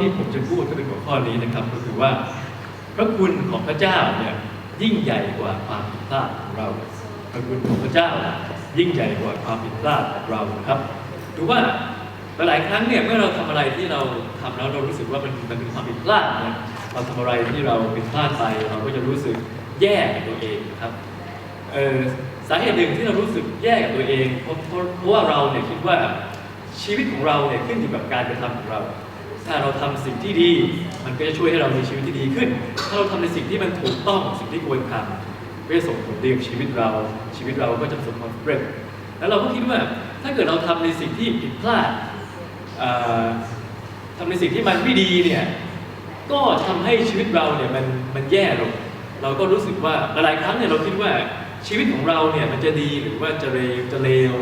ที่ผมจะพูดก็เป็นหัวข้อนี้นะครับ ก็คือว่า พระคุณของพระเจ้าเนี่ยยิ่งใหญ่กว่าความผิดพลาดของเรา พระคุณของพระเจ้ายิ่งใหญ่กว่าความผิดพลาดของเราครับดูว่าหลายครั้งเนี่ยเมื่อเราทำอะไรที่เราทำแล้วเรารู้สึกว่ามันมันเป็นความผิดพลาดนี่ยเราทำอะไรที่เราผิดพลาดไปเราก็จะรู้สึกแย่กับตัวเองครับสาเหตุหนึ่งที่เรารู้สึกแย่กับตัวเองเพราะเพราะเพราะว่าเราเนี่ยคิดว่าชีวิตของเราเนี่ยขึ้นอยู่กับการกระทำของเรา ถ้าเราทำสิ่งที่ดี มันก็จะช่วยให้เรามีชีวิตที่ดีขึ้น ถ้าเราทำในสิ่งที่มันถูกต้องสิ่งที่ควรทำก็จะส่งผลดีกับชีวิตเรา ชีวิตเราก็จะประสบความสำเร็จแล้วเราก็คิดว่าถ้าเกิดเราทำในสิ่งที่ผิดพลาดเอ่อทำในสิ่งที่มันไม่ดีเนี่ยก็ทำให้ชีวิตเราเนี่ยมันมันแย่ลงเราก็รู้สึกว่าหลายครั้งเนี่ยเราคิดว่าชีวิตของเราเนี่ยมันจะดีหรือว่าจะเลวจะเลว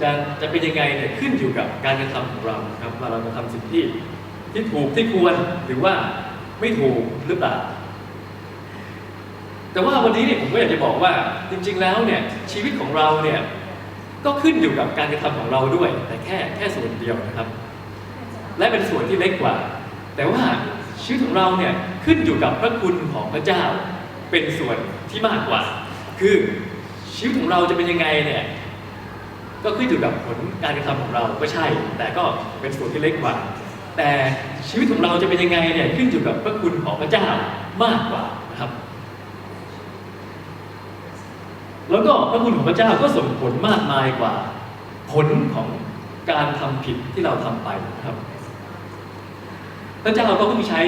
จะจะเป็นยังไงเนี่ยขึ้นอยู่กับการกระทำของเราครับว่าเราจะทำสิ่งที่ ที่ถูกที่ควรหรือว่าไม่ถูกหรือเปล่า แต่ว่าวันนี้เนี่ยผมก็อยากจะบอกว่าจริง ๆ แล้วเนี่ยชีวิตของเราเนี่ยก็ขึ้นอยู่กับการกระทำของเราด้วย แต่แค่แค่ส่วนเดียวนะครับ และเป็นส่วนที่เล็กกว่า แต่ว่าชีวิตของเราเนี่ยขึ้นอยู่กับพระคุณของพระเจ้า เป็นส่วนที่มากกว่า คือชีวิตของเราจะเป็นยังไงเนี่ยก็ขึ้นอยู่กับผลการกระทำของเราก็ใช่ แต่ก็เป็นส่วนที่เล็กกว่า แต่ชีวิตของเราจะเป็นยังไงเนี่ยขึ้นอยู่กับพระคุณของพระเจ้ามากกว่านะครับ แล้วก็พระคุณของพระเจ้าก็ส่งผลมากมายกว่า ผลของการทำผิดที่เราทำไปนะครับ พระเจ้าก็เพิ่งใช้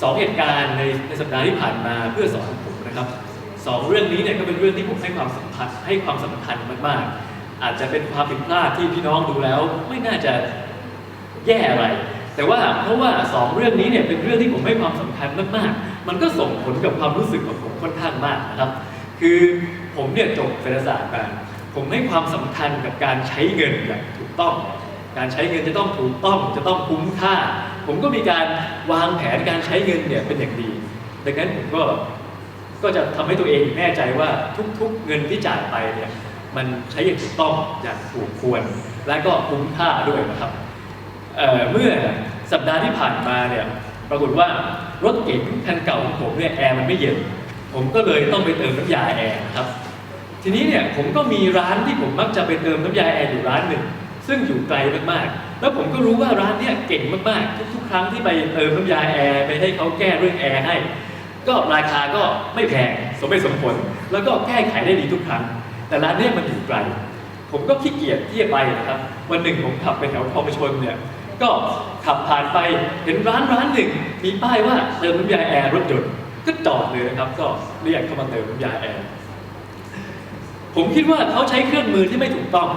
สองเหตุการณ์ในในสัปดาห์ที่ผ่านมาเพื่อสอนผมนะครับสองเรื่องนี้เนี่ยก็เป็นเรื่องที่ผมให้ความสำคัญให้ความสำคัญมากๆ อาจจะเป็นความผิดพลาดที่พี่น้องดูแล้ว ไม่น่าจะ แย่อะไร แต่ว่าเพราะว่าสองเรื่องนี้เนี่ยเป็นเรื่องที่ผมให้ความสำคัญมากๆ มันก็ส่งผลกับความรู้สึกของผมค่อนข้างมากนะครับ คือผมเนี่ยจบเศรษฐศาสตร์มาผมให้ความสำคัญกับการใช้เงินอย่างถูกต้อง การใช้เงินจะต้องถูกต้องจะต้องคุ้มค่า ผมก็มีการวางแผนการใช้เงินเนี่ยเป็นอย่างดี ดังนั้นผมก็ก็จะทำให้ตัวเองแน่ใจว่าทุกๆ เงินที่จ่ายไปเนี่ยมันใช้อย่างถูกต้องอย่างถูกควร และก็คุ้มค่าด้วยนะครับ เมื่อสัปดาห์ที่ผ่านมาเนี่ยปรากฏว่ารถเก๋งคันเก่าของผมเนี่ยแอร์มันไม่เย็น ผมก็เลยต้องไปเติมน้ำยาแอร์ครับ ทีนี้เนี่ยผมก็มีร้านที่ผมมักจะไปเติมน้ำยาแอร์อยู่ร้านหนึ่งซึ่งอยู่ไกลมากๆ แล้วผมก็รู้ว่าร้านเนี้ยเก่งมากๆ ทุกๆ ครั้งที่ไปเติมน้ำยาแอร์ไปให้เขาแก้เรื่องแอร์ให้ ก็ราคาก็ไม่แพงสมเหตุสมผล แล้วก็แก้ไขได้ดีทุกครั้ง แต่ร้านเนี้ยมันอยู่ไกล ผมก็ขี้เกียจที่จะไปนะครับ วันหนึ่งผมขับไปแถวคลองชนเนี่ย ก็ขับผ่านไปเห็นร้านร้านหนึ่ง มีป้ายว่าเติมน้ำยาแอร์รถยนต์ก็จอดเลยนะครับ ก็เรียกเข้ามาเติมน้ำยาแอร์ผมคิดว่าเขาใช้เครื่องมือที่ไม่ถูกต้อง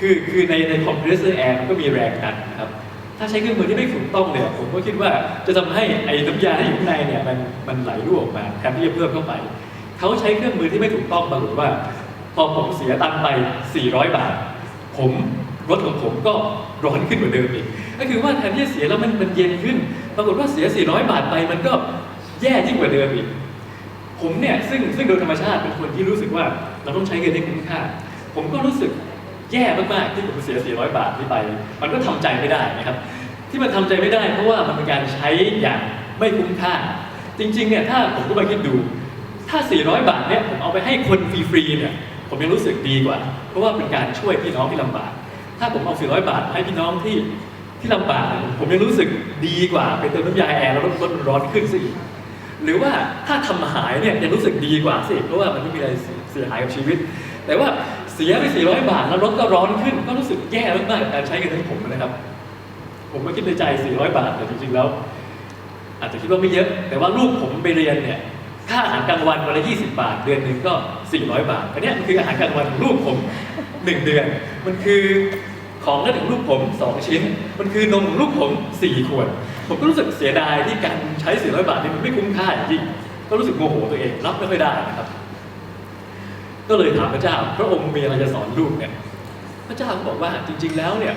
คือคือในในคอมเพรสเซอร์แอร์มันก็มีแรงดันนะครับถ้าใช้เครื่องมือที่ไม่ถูกต้องเนี่ยผมก็คิดว่าจะทำให้ไอ้น้ำยาที่อยู่ในเนี่ยมันมันไหลรั่วออกมาแทนที่จะเพิ่มเข้าไปเขาใช้เครื่องมือที่ไม่ถูกต้องปรากฏว่า พอผมเสียตังค์ไป 400 บาท ผม รถของผมก็ร้อนขึ้นกว่าเดิมอีก ก็คือว่าแทนที่จะเสียแล้วมันมันเย็นขึ้น ปรากฏว่าเสีย 400 บาทไปมันก็แย่ยิ่งกว่าเดิมอีก ผมเนี่ยซึ่งซึ่งโดยธรรมชาติเป็นคนที่รู้สึกว่าเราต้องใช้เงินให้คุ้มค่า ผมก็รู้สึกแย่มากๆที่ผมเสีย 400 บาทนี้ไป มันก็ทำใจไม่ได้นะครับ ที่มันทำใจไม่ได้ เพราะว่ามันเป็นการใช้อย่างไม่คุ้มค่า จริงๆเนี่ยถ้าผมก็มาคิดดู ถ้า 400 บาทเนี่ยผมเอาไปให้คนฟรีๆเนี่ยผมยังรู้สึกดีกว่า เพราะว่าเป็นการช่วยพี่น้องที่ลำบาก ถ้าผมเอา400บาทให้พี่น้องที่ที่ลำบากผมยังรู้สึกดีกว่าไปเติมน้ำยาแอร์แล้วรถรถมันร้อนขึ้นซะอีกหรือว่าถ้าทำหายเนี่ยยังรู้สึกดีกว่าสิเพราะว่ามันไม่มีอะไรเสียหายกับชีวิต แต่ว่าเสียไป400บาทแล้วรถก็ร้อนขึ้น ก็รู้สึกแย่มากๆกับการใช้เงินของผมนะครับ ผมก็คิดในใจ400บาทแต่จริงๆแล้ว อาจจะคิดว่าไม่เยอะ แต่ว่าลูกผมไปเรียนเนี่ยค่าอาหารกลางวันวันละ 20 บาท เดือนหนึ่งก็ 400 บาทอันนี้มันคืออาหารกลางวันของลูกผม 1 เดือน มันคือ ของเล่นของลูกผม 2 ชิ้น มันคือนมของลูกผม 4 ขวด ผมก็รู้สึกเสียดายที่การใช้400บาทนี่มันไม่คุ้มค่าจริงก็รู้สึกโมโหตัวเองรับไม่ค่อยได้นะครับ ก็เลยถามพระเจ้า พระองค์มีอะไรจะสอนลูกเนี่ย พระเจ้าก็บอกว่าจริง ๆ แล้วเนี่ย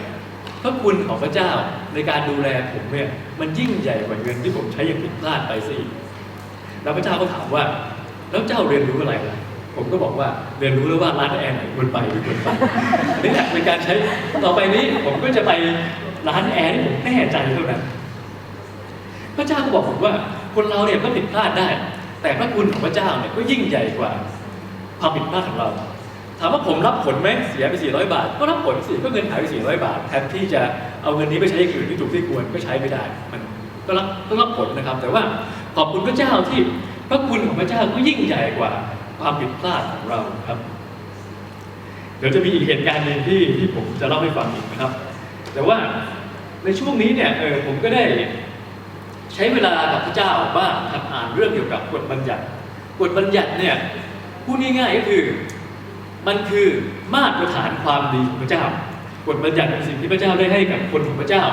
พระคุณของพระเจ้าในการดูแลผมเนี่ยมันยิ่งใหญ่กว่าเงินที่ผมใช้อย่างผิดพลาดไปสิแล้วพระเจ้าก็ถามว่า แล้วเจ้าเรียนรู้อะไรล่ะ ผมก็บอกว่าเรียนรู้แล้วว่าร้านแอร์ไหนควรไปไม่ควรไปอันนี่แหละเป็นการใช้ต่อไปนี้ผมก็จะไปร้านแอร์นี่ผมแน่ใจเท่านั้นพระเจ้าก็บอกผมว่าคนเราเนี่ยก็ผิดพลาดได้ แต่พระคุณของพระเจ้าเนี่ยก็ยิ่งใหญ่กว่าความผิดพลาดของเรา ถามว่าผมรับผลไหมเสียไป 400 บาท ก็รับผลสิก็เงินหายไป 400 บาทแทนที่จะเอาเงินนี้ไปใช้อย่างอื่นที่ถูกที่ควรก็ใช้ไม่ได้ มันก็รับก็รับผลนะครับ แต่ว่าขอบคุณพระเจ้าที่พระคุณของพระเจ้าก็ยิ่งใหญ่กว่า ความผิดพลาดของเราครับ เดี๋ยวจะมีอีกเหตุการณ์หนึ่งที่ที่ผมจะเล่าให้ฟังอีกนะครับ แต่ว่าในช่วงนี้เนี่ยเออผมก็ได้ใช้เวลากับพระเจ้าบ้างครับอ่านเรื่องเกี่ยวกับกฎบัญญัติกฎบัญญัติเนี่ยพูดง่ายๆก็คือมันคือมาตรฐานความดีของพระเจ้ากฎบัญญัติเป็นสิ่งที่พระเจ้าได้ให้กับคนของพระเจ้า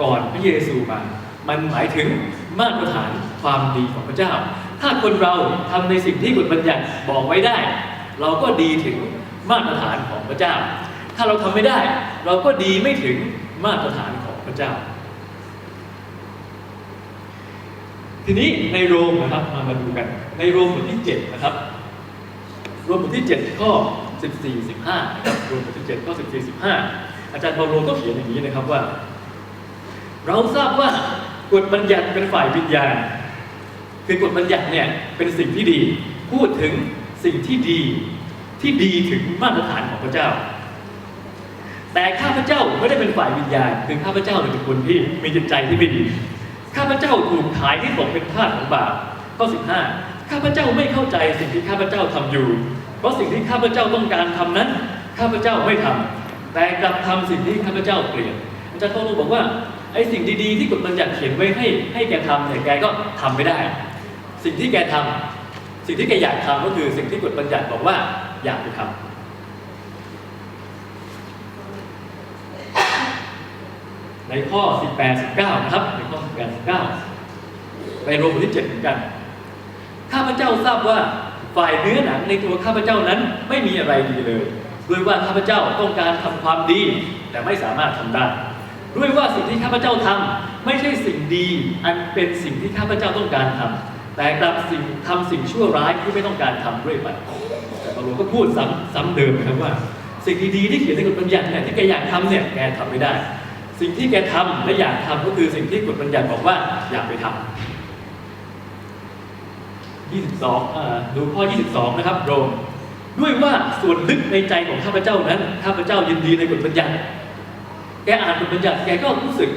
ก่อนพระเยซูมา มันหมายถึงมาตรฐานความดีของพระเจ้า ถ้าคนเราทำในสิ่งที่กฎบัญญัติบอกไว้ได้ เราก็ดีถึงมาตรฐานของพระเจ้า ถ้าเราทำไม่ได้ เราก็ดีไม่ถึงมาตรฐานของพระเจ้า ทีนี้ในโรมนะครับมามาดูกัน ในโรมบทที่7นะครับโรมบทที่ 7 ข้อ 14 15นะครับโรมบทที่7ข้อ14 15 อาจารย์เปาโลก็เขียนอย่างนี้นะครับว่า เราทราบว่ากฎบัญญัติเป็นฝ่ายวิญญาณ คือกฎบัญญัติเนี่ยเป็นสิ่งที่ดี พูดถึงสิ่งที่ดีที่ดีถึงมาตรฐานของพระเจ้า แต่ข้าพเจ้าไม่ได้เป็นฝ่ายวิญญาณคือข้าพเจ้าเป็นคนที่มีจิตใจที่ไม่ดีข้าพเจ้าถูกขายให้ตกเป็นทาสของบาปข้อ15ข้าพเจ้าไม่เข้าใจสิ่งที่ข้าพเจ้าทำอยู่ เพราะสิ่งที่ข้าพเจ้าต้องการทำนั้น ข้าพเจ้าไม่ทำแต่กลับทำสิ่งที่ข้าพเจ้าเกลียดอาจารย์เปาโลบอกว่าไอ้สิ่งดีๆที่กฎบัญญัติเขียนไว้ให้ให้แกทำเนี่ยแกก็ทำไม่ได้ สิ่งที่แกทำสิ่งที่แกอยากทำก็คือสิ่งที่กฎบัญญัติบอกว่าอยากไปทำในข้อ 18 19 นะครับ ในข้อ 18 19ในโรมที่7เหมือนกัน ข้าพเจ้าทราบว่าฝ่ายเนื้อหนังในตัวข้าพเจ้านั้นไม่มีอะไรดีเลย ด้วยว่าข้าพเจ้าต้องการทำความดี แต่ไม่สามารถทำได้ ด้วยว่าสิ่งที่ข้าพเจ้าทำไม่ใช่สิ่งดี อันเป็นสิ่งที่ข้าพเจ้าต้องการทำ แต่กลับสิ่งทำสิ่งชั่วร้ายที่ไม่ต้องการทำด้วยไปแต่ปาโลก็พูดซ้ำซ้ำเดิมนะครับว่า สิ่งดีๆที่เขียนในกฎบัญญัติเนี่ยที่แกอยากทำเนี่ยแกทำไม่ได้ สิ่งที่แกทำและอยากทำก็คือสิ่งที่กฎบัญญัติบอกว่าอยากไปทำ22อ่าดูข้อ 22 นะครับโรมด้วยว่าส่วนลึกในใจของข้าพเจ้านั้นข้าพเจ้ายินดีในกฎบัญญัติ แกอ่านกฎบัญญัติแกก็รู้สึก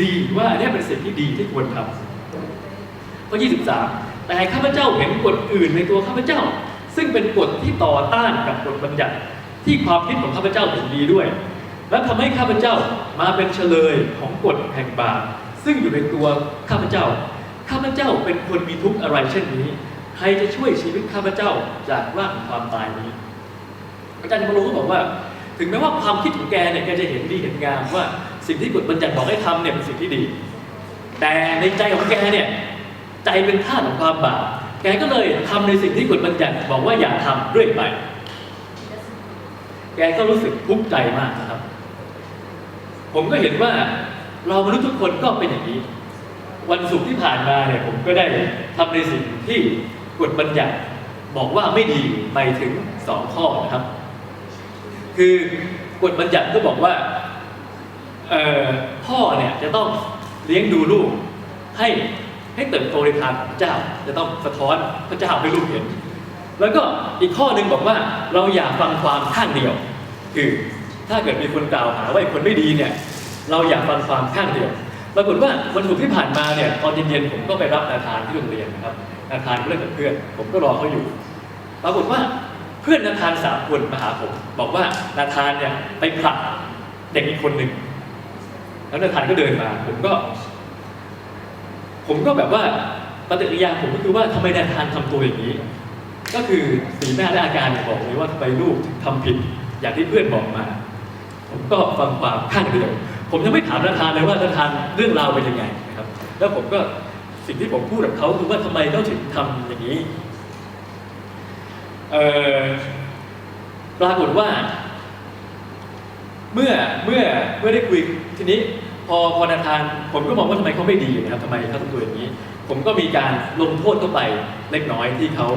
ดีว่าอันเนี้ยเป็นสิ่งที่ดีที่ควรทำ ข้อ 23 แต่ข้าพเจ้าเห็นกฎอื่นในตัวข้าพเจ้า ซึ่งเป็นกฎที่ต่อต้านกับกฎบัญญัติที่ความคิดของข้าพเจ้าเห็นดีด้วย และทำให้ข้าพเจ้ามาเป็นเฉลยของกฎแห่งบาปซึ่งอยู่ในตัวข้าพเจ้า ข้าพเจ้าเป็นคนมีทุกข์อะไรเช่นนี้ ใครจะช่วยชีวิตข้าพเจ้าจากร่างความตายนี้ อาจารย์พโลก็บอกว่า ถึงแม้ว่าความคิดของแกเนี่ยแกจะเห็นดีเห็นงามว่า สิ่งที่กฎบัญญัติบอกให้ทำเนี่ยเป็นสิ่งที่ดี แต่ในใจของแกเนี่ย ใจเป็นท่าสของความบาปแกก็เลยทำในสิ่งที่กฎบัญญัติบอกว่าอย่าทำเรื่อยไป แกก็รู้สึกทุกข์ใจมากนะครับ ผมก็เห็นว่าเรามนุษย์ทุกคนก็เป็นอย่างนี้ วันศุกร์ที่ผ่านมาเนี่ยผมก็ได้ทำในสิ่งที่กฎบัญญัติบอกว่าไม่ดีไปถึงสองข้อนะครับ คือกฎบัญญัติก็บอกว่าพ่อเนี่ยจะต้องเลี้ยงดูลูกให้ ให้เติบโตในทางของพระเจ้า จะต้องสะท้อนพระเจ้าให้ลูกเห็น แล้วก็อีกข้อหนึ่งบอกว่าเราอย่าฟังความข้างเดียว คือถ้าเกิดมีคนกล่าวหาว่าไอ้คนไม่ดีเนี่ยเราอย่าฟังความข้างเดียวปรากฏว่าวันศุกร์ที่ผ่านมาเนี่ยตอนเย็นๆผมก็ไปรับนาธานที่โรงเรียนนะครับนาธานเล่นกับเพื่อน ผมก็รอเขาอยู่ ปรากฏว่าเพื่อนนาธานสามคนมาหาผม บอกว่านาธานเนี่ยไปผลักเด็กอีกคนหนึ่งแล้วนาธานก็เดินมา ผมก็ ผมก็แบบว่าปฏิกิริยาผมก็คือว่าทำไมนาธานทำตัวอย่างนี้ ก็คือสีหน้าและอาการเนี่ยบอกเลยว่าทำไมลูกทำผิดอย่างที่เพื่อนบอกมา ผมก็ฟังความข้างเดียว ผมยังไม่ถามนาธานเลยว่านาธานเรื่องราวเป็นยังไงนะครับ แล้วผมก็สิ่งที่ผมพูดกับเขาคือว่าทำไมเขาถึงทำอย่างนี้เออปรากฏว่า เมื่อเมื่อเมื่อได้คุยทีนี้ พอพอนาธานผมก็มองว่าทำไมเขาไม่ดีนะครับทำไมเขาทำตัวอย่างนี้ ผมก็มีการลงโทษเข้าไปเล็กน้อยที่เขา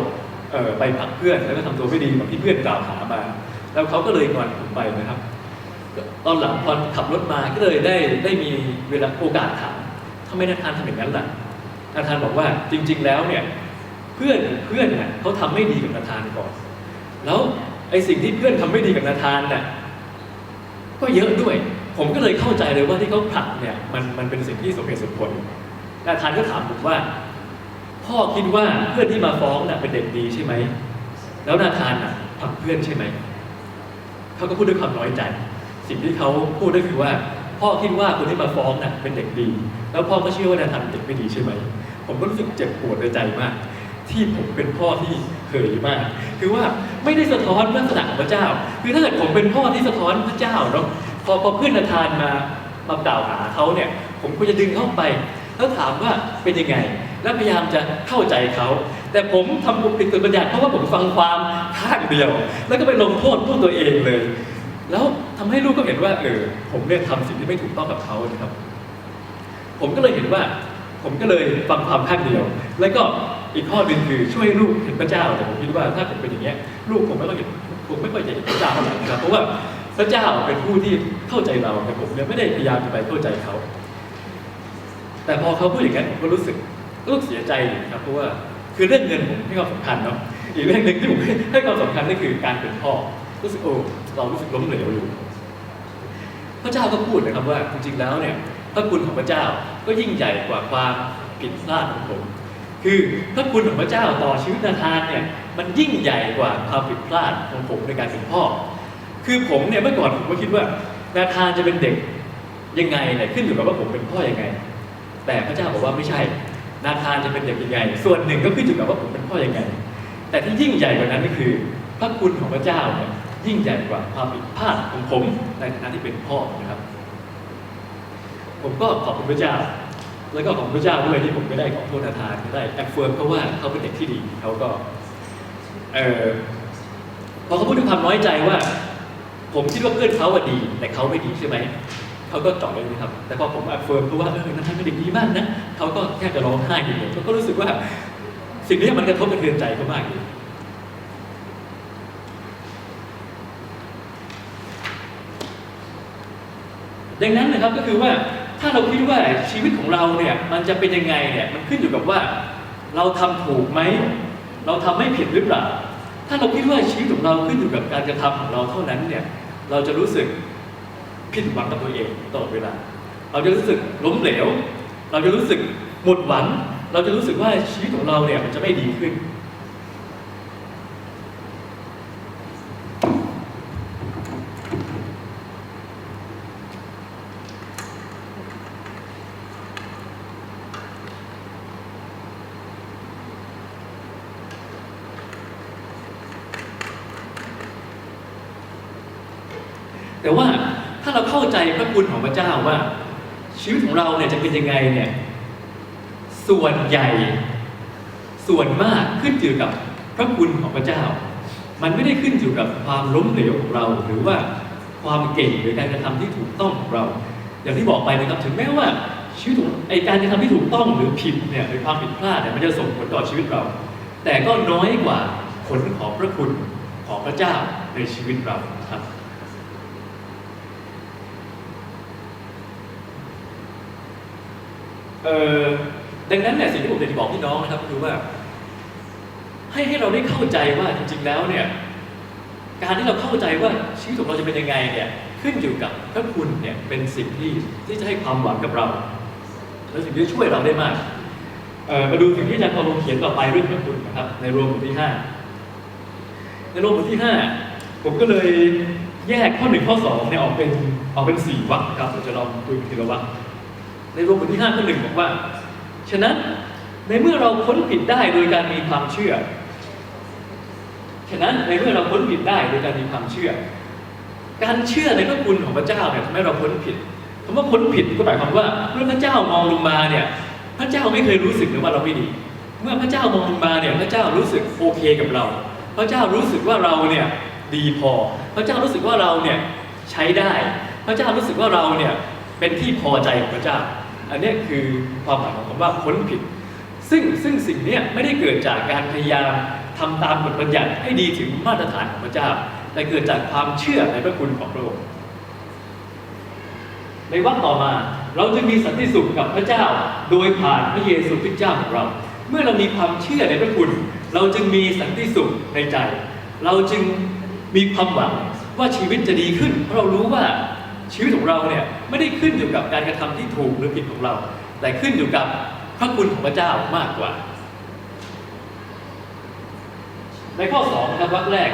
เไปผลักเพื่อนแล้วก็ทำตัวไม่ดีแบบที่เพื่อนกล่าวหามา แล้วเขาก็เลยงอนผมไปนะครับ ตอนหลังพอขับรถมาก็เลยได้ได้มีเวลาโอกาสถามทำไมนาธานทำอย่างนั้นล่ะนาธานบอกว่าจริง ๆ แล้วเนี่ยเพื่อนเพื่อนน่ะเขาทำไม่ดีกับนาธานก่อน แล้วไอ้สิ่งที่เพื่อนทำไม่ดีกับนาธานน่ะก็เยอะด้วย ผมก็เลยเข้าใจเลยว่าที่เขาผลักเนี่ยมันมันเป็นสิ่งที่สมเหตุสมผลนาธานก็ถามผมว่า พ่อคิดว่าเพื่อนที่มาฟ้องน่ะเป็นเด็กดีใช่ไหม แล้วนาธานน่ะผลักเพื่อนใช่ไหม เขาก็พูดด้วยความน้อยใจ สิ่งที่เขาพูดก็คือว่า พ่อคิดว่าคนที่มาฟ้องน่ะเป็นเด็กดี แล้วพ่อก็เชื่อว่านาธานเป็นเด็กไม่ดีใช่ไหม ผมก็รู้สึกเจ็บปวดในใจมาก ที่ผมเป็นพ่อที่เคยมาก คือว่าไม่ได้สะท้อนลักษณะของพระเจ้า คือถ้าเกิดผมเป็นพ่อที่สะท้อนพระเจ้าเนาะ พอพอเพื่อนนาธานมามากล่าวหาเขาเนี่ย ผมก็จะดึงเข้าไป แล้วถามว่าเป็นยังไง แล้วพยายามจะเข้าใจเขา แต่ผมทำบุผิดกฎบัญญัติเพราะว่าผมฟังความข้างเดียว แล้วก็ไปลงโทษพวกตัวเองเลย แล้วทำให้ลูกก็เห็นว่าเออผมเนี่ยทำสิ่งที่ไม่ถูกต้องกับเขานะครับ ผมก็เลยเห็นว่า ผมก็เลยฟังความข้างเดียว แล้วก็อีกข้อหนึ่งคือช่วยลูกเห็นพระเจ้าแต่ผมคิดว่าถ้าผมเป็นอย่างเงี้ยลูกผมไม่ค่อยเห็นผมไม่ค่อยจะเห็นพระเจ้าเท่าไหร่นะครับเพราะว่า พระเจ้าเป็นผู้ที่เข้าใจเราแต่ผมเนี่ยไม่ได้พยายามจะไปเข้าใจเขา แต่พอเขาพูดอย่างนั้นผมก็รู้สึกรู้สึกเสียใจนะครับเพราะว่าคือเรื่องเงินผมให้ความสำคัญเนาะอีกเรื่องหนึ่งที่ผมให้ความสำคัญก็คือการเป็นพ่อรู้สึกโอ้เรารู้สึกล้มเหลวอยู่ พระเจ้าก็พูดนะครับว่าจริงๆแล้วเนี่ยพระคุณของพระเจ้าก็ยิ่งใหญ่กว่าความผิดพลาดของผมคือพระคุณของพระเจ้าต่อชีวิตนาธานเนี่ยมันยิ่งใหญ่กว่าความผิดพลาดของผมในการเป็นพ่อ คือผมเนี่ยเมื่อก่อนผมก็คิดว่านาธานจะเป็นเด็กยังไงเนี่ยขึ้นอยู่กับว่าผมเป็นพ่อยังไง แต่พระเจ้าบอกว่าไม่ใช่ นาธานจะเป็นเด็กยังไง ส่วนหนึ่งก็ขึ้นอยู่กับว่าผมเป็นพ่อยังไง แต่ที่ยิ่งใหญ่กว่านั้นก็คือ พระคุณของพระเจ้าเนี่ยยิ่งใหญ่กว่าความผิดพลาดของผมในฐานะที่เป็นพ่อนะครับ ผมก็ขอบคุณพระเจ้า แล้วก็ขอบคุณพระเจ้าด้วยที่ผมไม่ได้ขอโทษนาธานไม่ได้แอคเฟิร์มเพราะว่าเขาเป็นเด็กที่ดีเขาก็เออพอเขาพูดด้วยความน้อยใจว่า ผมคิดว่าเพื่อนเขาอะดี แต่เขาไม่ดีใช่ไหมเขาก็จอดเลยนะครับ แต่พอผมแอคเฟิร์มเพราะว่าเออนาธานเป็นเด็กดีมากนะเขาก็แค่จะร้องไห้อยู่ผมก็รู้สึกว่า สิ่งนี้มันกระทบกระเทือนใจเขามากเลยดังนั้นนะครับก็คือว่าถ้าเราคิดว่าชีวิตของเราเนี่ยมันจะเป็นยังไงเนี่ยมันขึ้นอยู่กับว่า เราทำถูกไหมเราทำไม่ผิดหรือเปล่า ถ้าเราคิดว่าชีวิตของเราขึ้นอยู่กับการกระทำของเราเท่านั้นเนี่ย เราจะรู้สึกผิดหวังกับตัวเองตลอดเวลา เราจะรู้สึกล้มเหลว เราจะรู้สึกหมดหวัง เราจะรู้สึกว่าชีวิตของเราเนี่ยมันจะไม่ดีขึ้น แต่ว่าถ้าเราเข้าใจพระคุณของพระเจ้าว่า ชีวิตของเราเนี่ยจะเป็นยังไงเนี่ย ส่วนใหญ่ ส่วนมากขึ้นอยู่กับพระคุณของพระเจ้า มันไม่ได้ขึ้นอยู่กับความล้มเหลวของเรา หรือว่าความเก่งหรือการกระทำที่ถูกต้องของเรา อย่างที่บอกไปนะครับ ถึงแม้ว่าชีวิตไอการกระทำที่ถูกต้องหรือผิดเนี่ยหรือความผิดพลาดเนี่ยมันจะส่งผลต่อชีวิตเรา แต่ก็น้อยกว่าผลของพระคุณของพระเจ้าในชีวิตเราครับ เออดังนั้นเนี่ยสิ่งที่ผมอยากจะบอกพี่น้องนะครับคือว่า ให้ให้เราได้เข้าใจว่าจริง ๆ แล้วเนี่ย การที่เราเข้าใจว่าชีวิตของเราจะเป็นยังไงเนี่ยขึ้นอยู่กับพระคุณเนี่ยเป็นสิ่งที่ที่จะให้ความหวังกับเราและสิ่งที่ช่วยเราได้มากมาดูสิ่งที่อาจารย์พอลงเขียนต่อไปเรื่องพระคุณนะครับ ในโรมบทที่ห้าในโรมบทที่ห้าผมก็เลยแยกข้อหนึ่งข้อสองเนี่ยออกเป็นออกเป็นสี่วรรคนะครับเราจะลองดูทีละวรรค ในโรมบทที่5ข้อหนึ่งบอกว่า ฉะนั้นในเมื่อเราพ้นผิดได้โดยการมีความเชื่อ ฉะนั้นในเมื่อเราพ้นผิดได้โดยการมีความเชื่อ การเชื่อในพระคุณของพระเจ้าเนี่ยทำให้เราพ้นผิดคำว่าพ้นผิดก็หมายความว่า เมื่อพระเจ้ามองลงมาเนี่ยพระเจ้าไม่เคยรู้สึกเลยว่าเราไม่ดี เมื่อพระเจ้ามองลงมาเนี่ยพระเจ้ารู้สึกโอเคกับเรา พระเจ้ารู้สึกว่าเราเนี่ยดีพอ พระเจ้ารู้สึกว่าเราเนี่ยใช้ได้ พระเจ้ารู้สึกว่าเราเนี่ยเป็นที่พอใจของพระเจ้า อันนี้คือความหมายของคำว่าพ้นผิด ซึ่งซึ่งสิ่งนี้ไม่ได้เกิดจากการพยายามทำตามกฎบัญญัติให้ดีถึงมาตรฐานของพระเจ้า แต่เกิดจากความเชื่อในพระคุณของพระองค์ในวรรคต่อมาเราจะมีสันติสุขกับพระเจ้า โดยผ่านพระเยซูคริสต์เจ้าของเรา เมื่อเรามีความเชื่อในพระคุณ เราจึงมีสันติสุขในใจ เราจึงมีความหวังว่าชีวิตจะดีขึ้น เพราะเรารู้ว่าชีวิตของเราเนี่ย ไม่ได้ขึ้นอยู่กับการกระทำที่ถูกหรือผิดของเรา แต่ขึ้นอยู่กับพระคุณของพระเจ้ามากกว่า ในข้อ2นะครับวรรคแรก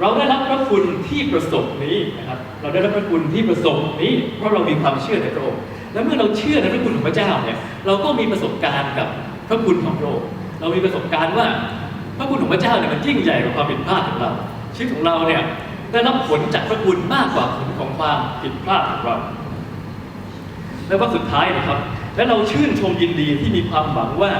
เราได้รับพระคุณที่ประสบนี้นะครับ เราได้รับพระคุณที่ประสบนี้ เพราะเรามีความเชื่อในพระองค์และเมื่อเราเชื่อในพระคุณของพระเจ้าเนี่ยเราก็มีประสบการณ์กับพระคุณของพระองค์เรามีประสบการณ์ว่าพระคุณของพระเจ้าเนี่ยมันยิ่งใหญ่กว่าความผิดพลาดของเราชีวิตของเราเนี่ยได้รับผลจากพระคุณมากกว่าผลของความผิดพลาดของเรา และว่าสุดท้ายนะครับ และเราชื่นชมยินดีที่มีความหวังว่า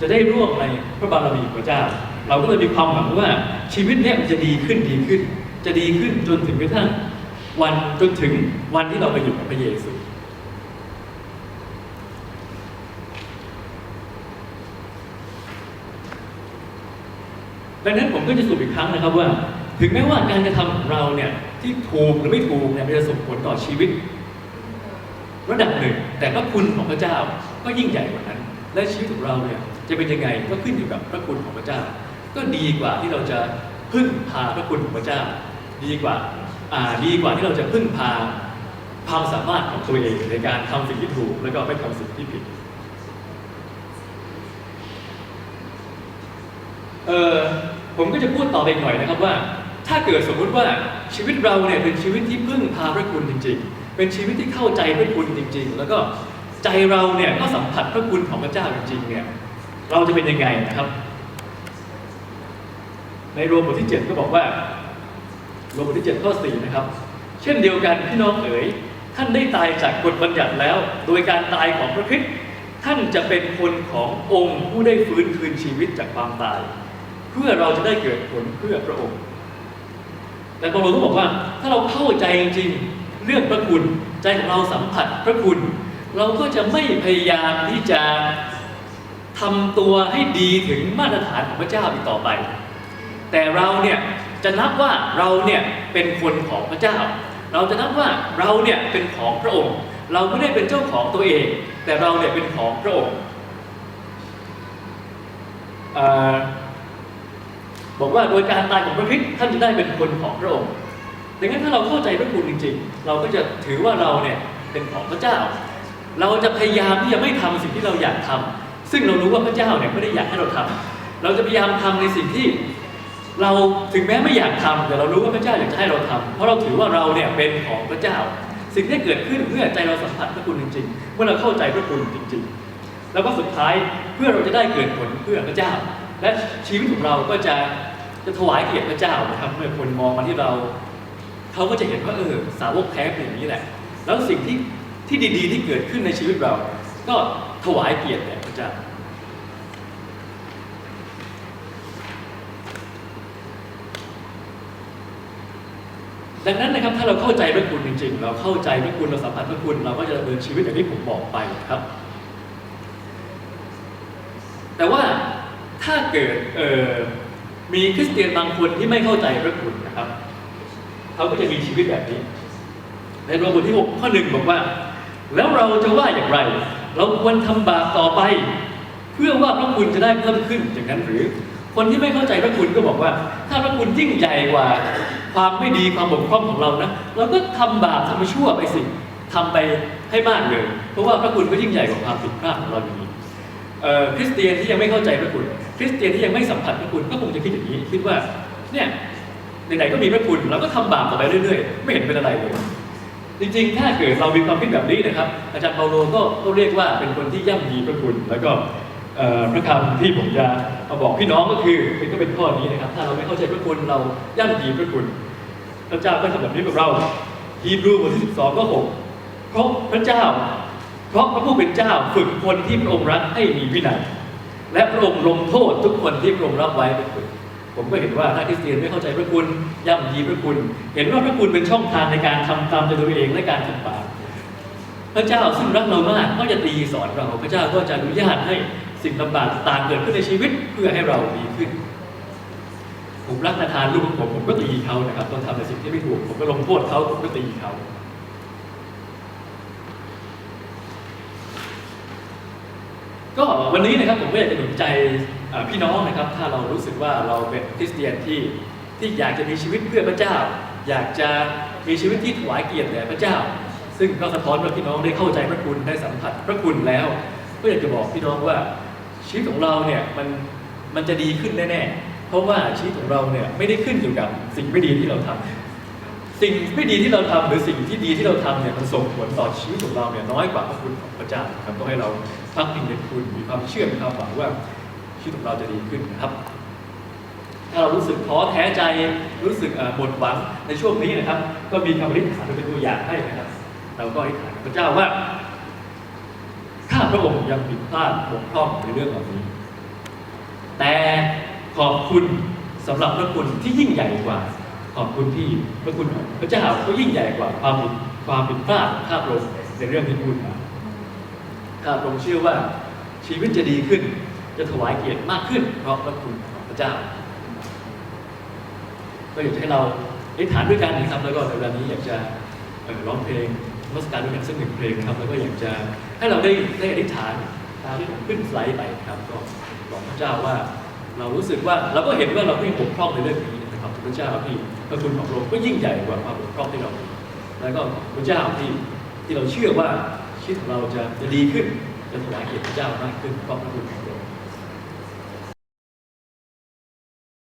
จะได้ร่วมในพระบารมีของพระเจ้า เราก็เลยมีความหวังว่าชีวิตเนี้มันจะดีขึ้นดีขึ้น จะดีขึ้นจนถึงกระทั่งวันจนถึงวันที่เราไปอยู่กับพระเยซูดังนั้นผมก็จะสรุปอีกครั้งนะครับว่า ถึงแม้ว่าการกระทำของเราเนี่ยที่ถูกหรือไม่ถูกเนี่ยมันจะส่งผลต่อชีวิต ระดับหนึ่ง แต่พระคุณของพระเจ้าก็ยิ่งใหญ่กว่านั้น และชีวิตของเราเนี่ยจะเป็นยังไงก็ขึ้นอยู่กับพระคุณของพระเจ้า ก็ดีกว่าที่เราจะพึ่งพาพระคุณของพระเจ้า ดีกว่าอ่าดีกว่าที่เราจะพึ่งพาความสามารถของตัวเองในการทำสิ่งที่ถูก แล้วก็ไม่ทำสิ่งที่ผิดเออผมก็จะพูดต่อไปหน่อยนะครับว่า ถ้าเกิดสมมุติว่าชีวิตเราเนี่ยเป็นชีวิตที่พึ่งพาพระคุณจริง ๆ เป็นชีวิตที่เข้าใจพระคุณจริง ๆ แล้วก็ใจเราเนี่ยก็สัมผัสพระคุณของพระเจ้าจริงๆเนี่ยเราจะเป็นยังไงนะครับ ในโรมบทที่ 7 ก็บอกว่าโรมบทที่7ข้อ4นะครับ เช่นเดียวกันพี่น้องเอ๋ยท่านได้ตายจากกฎบัญญัติแล้ว โดยการตายของพระคริสต์ท่านจะเป็นคนขององค์ผู้ได้ฟื้นคืนชีวิตจากความตาย เพื่อเราจะได้เกิดผลเพื่อพระองค์ แต่ตรงเราก็บอกว่าถ้าเราเข้าใจจริง เรื่องพระคุณ ใจของเราสัมผัสพระคุณ เราก็จะไม่พยายามที่จะทำตัวให้ดีถึงมาตรฐานของพระเจ้าอีกต่อไป แต่เราเนี่ยจะนับว่าเราเนี่ยเป็นคนของพระเจ้า เราจะนับว่าเราเนี่ยเป็นของพระองค์ เราไม่ได้เป็นเจ้าของตัวเอง แต่เราเนี่ยเป็นของพระองค์อบอกว่าโดยการตายของพระคริสต์ท่านจะได้เป็นคนของพระองค์ ดังนั้นถ้าเราเข้าใจพระคุณจริง ๆ เราก็จะถือว่าเราเนี่ยเป็นของพระเจ้า เราจะพยายามที่จะไม่ทำสิ่งที่เราอยากทำซึ่งเรารู้ว่าพระเจ้าเนี่ยไม่ได้อยากให้เราทำเราจะพยายามทำในสิ่งที่เราถึงแม้ไม่อยากทำแต่เรารู้ว่าพระเจ้าอยากให้เราทำเพราะเราถือว่าเราเนี่ยเป็นของพระเจ้า สิ่งที่เกิดขึ้นเมื่อใจเราสัมผัสพระคุณจริง ๆ เมื่อเราเข้าใจพระคุณจริง ๆ แล้วก็สุดท้ายเพื่อเราจะได้เกิดผลเพื่อพระเจ้า และชีวิตของเราก็จะจะถวายเกียรติพระเจ้านะครับเมื่อคนมองมาที่เรา เขาก็จะเห็นว่าเออสาวกแท้เป็นอย่างนี้แหละ แล้วสิ่งที่ที่ดีๆ ที่เกิดขึ้นในชีวิตเรา ก็ถวายเกียรติแด่พระเจ้าดังนั้นนะครับถ้าเราเข้าใจพระคุณจริง ๆ เราเข้าใจพระคุณเราสัมผัสพระคุณเราก็จะดำเนินชีวิตอย่างที่ผมบอกไปครับ แต่ว่าถ้าเกิดเออมีคริสเตียนบางคนที่ไม่เข้าใจพระคุณนะครับ เขาก็จะมีชีวิตแบบนี้ ในโรมบทที่ 6 ข้อหนึ่งบอกว่า แล้วเราจะว่าอย่างไร เราควรทำบาปต่อไป เพื่อว่าพระคุณจะได้เพิ่มขึ้นอย่างนั้นหรือ คนที่ไม่เข้าใจพระคุณก็บอกว่า ถ้าพระคุณยิ่งใหญ่กว่า ความไม่ดีความบกพร่องของเรานะเราก็ทำบาปทำชั่วไปสิทำไปให้มากเลย เพราะว่าพระคุณก็ยิ่งใหญ่กว่าความผิดพลาดของเราอย่างนี้เอ่คริสเตียนที่ยังไม่เข้าใจพระคุณ คริสเตียนที่ยังไม่สัมผัสพระคุณก็คงจะคิดอย่างนี้ คิดว่า เนี่ย ไหนๆก็มีพระคุณเราก็ทำบาปต่อไปเรื่อยๆ ไม่เห็นเป็นอะไรเลยจริงๆ ถ้าเกิดเรามีความคิดแบบนี้นะครับ อาจารย์เปาโลก็ก็เรียกว่าเป็นคนที่ย่ำยีพระคุณ แล้วก็พระคำที่ผมจะมาบอกพี่น้องก็คือเป็นก็เป็นข้อนี้นะครับ ถ้าเราไม่เข้าใจพระคุณเราย่ำยีพระคุณ พระเจ้าก็ทำแบบนี้กับเราฮีบรูบทที่12ก็6เพราะพระเจ้า เพราะพระผู้เป็นเจ้าฝึกคนที่พระองค์รักให้มีวินัยและพระองค์ลงโทษทุกคนที่พระองค์รับไว้เป็นคน ผมก็เห็นว่าถ้าคริสเตียนไม่เข้าใจพระคุณย่ำยีพระคุณ เห็นว่าพระคุณเป็นช่องทางในการทำตามใจตัวเองและการทำบาปพระเจ้าซึ่งรักเรามากก็จะตีสอนเราพระเจ้าก็จะอนุญาตให้สิ่งลำบากต่างเกิดขึ้นในชีวิตเพื่อให้เราดีขึ้น ผมรักนาทานลูกของผมผมก็ตีเขานะครับตอนทำในสิ่งที่ไม่ถูก ผมก็ลงโทษเขาผมก็ตีเขาก็วันนี้นะครับผมก็อยากจะหนุนใจ พี่น้องนะครับถ้าเรารู้สึกว่าเราเป็นคริสเตียนที่ที่อยากจะมีชีวิตเพื่อพระเจ้า อยากจะมีชีวิตที่ถวายเกียรติแด่พระเจ้า ซึ่งก็สะท้อนว่าพี่น้องได้เข้าใจพระคุณได้สัมผัสพระคุณแล้ว ก็อยากจะบอกพี่น้องว่าชีวิตของเราเนี่ยมันมันจะดีขึ้นแน่ๆเพราะว่าชีวิตของเราเนี่ยไม่ได้ขึ้นอยู่กับสิ่งไม่ดีที่เราทำสิ่งไม่ดีที่เราทำหรือสิ่งที่ดีที่เราทำเนี่ยมันส่งผลต่อชีวิตของเราเนี่ยน้อยกว่าพระคุณของพระเจ้าครับต้องให้เราพักพิงในคุณมีความเชื่อมีความหวังว่า ชีวิตของเราจะดีขึ้นนะครับ ถ้าเรารู้สึกท้อแท้ใจรู้สึกหมดหวังในช่วงนี้นะครับ ก็มีคำอธิษฐานเป็นตัวอย่างให้นะครับ เราก็อธิษฐานพระเจ้าว่าข้าพระองค์ยังผิดพลาดบกพร่องในเรื่องเหล่านี้ แต่ขอบคุณสำหรับพระคุณที่ยิ่งใหญ่กว่า ขอบคุณที่พระคุณพระเจ้าก็ยิ่งใหญ่กว่าความผิดความผิดพลาดข้าพระองค์ในเรื่องที่พูดมาข้าพระองค์เชื่อว่าชีวิตจะดีขึ้น จะถวายเกียรติมากขึ้น เพราะพระคุณของพระเจ้า ก็อยากให้เราอธิษฐานด้วยกันนะครับ แล้วก็ในเวลานี้อยากจะร้องเพลงมัสการด้วยกันสักหนึ่งเพลงครับ แล้วก็อยากจะให้เราได้ได้อธิษฐานตามที่ผมขึ้นสไลด์ไปครับก็บอกพระเจ้าว่าเรารู้สึกว่าเราก็เห็นว่าเราก็ยังบกพร่องในเรื่องนี้นะครับพระเจ้าที่พระคุณของพระองค์ก็ยิ่งใหญ่กว่าความบกพร่องที่เรามีแล้วก็พระเจ้าที่ที่เราเชื่อว่าชีวิตของเราจะจะดีขึ้นจะถวายเกียรติพระเจ้ามากขึ้นเพราะพระคุณ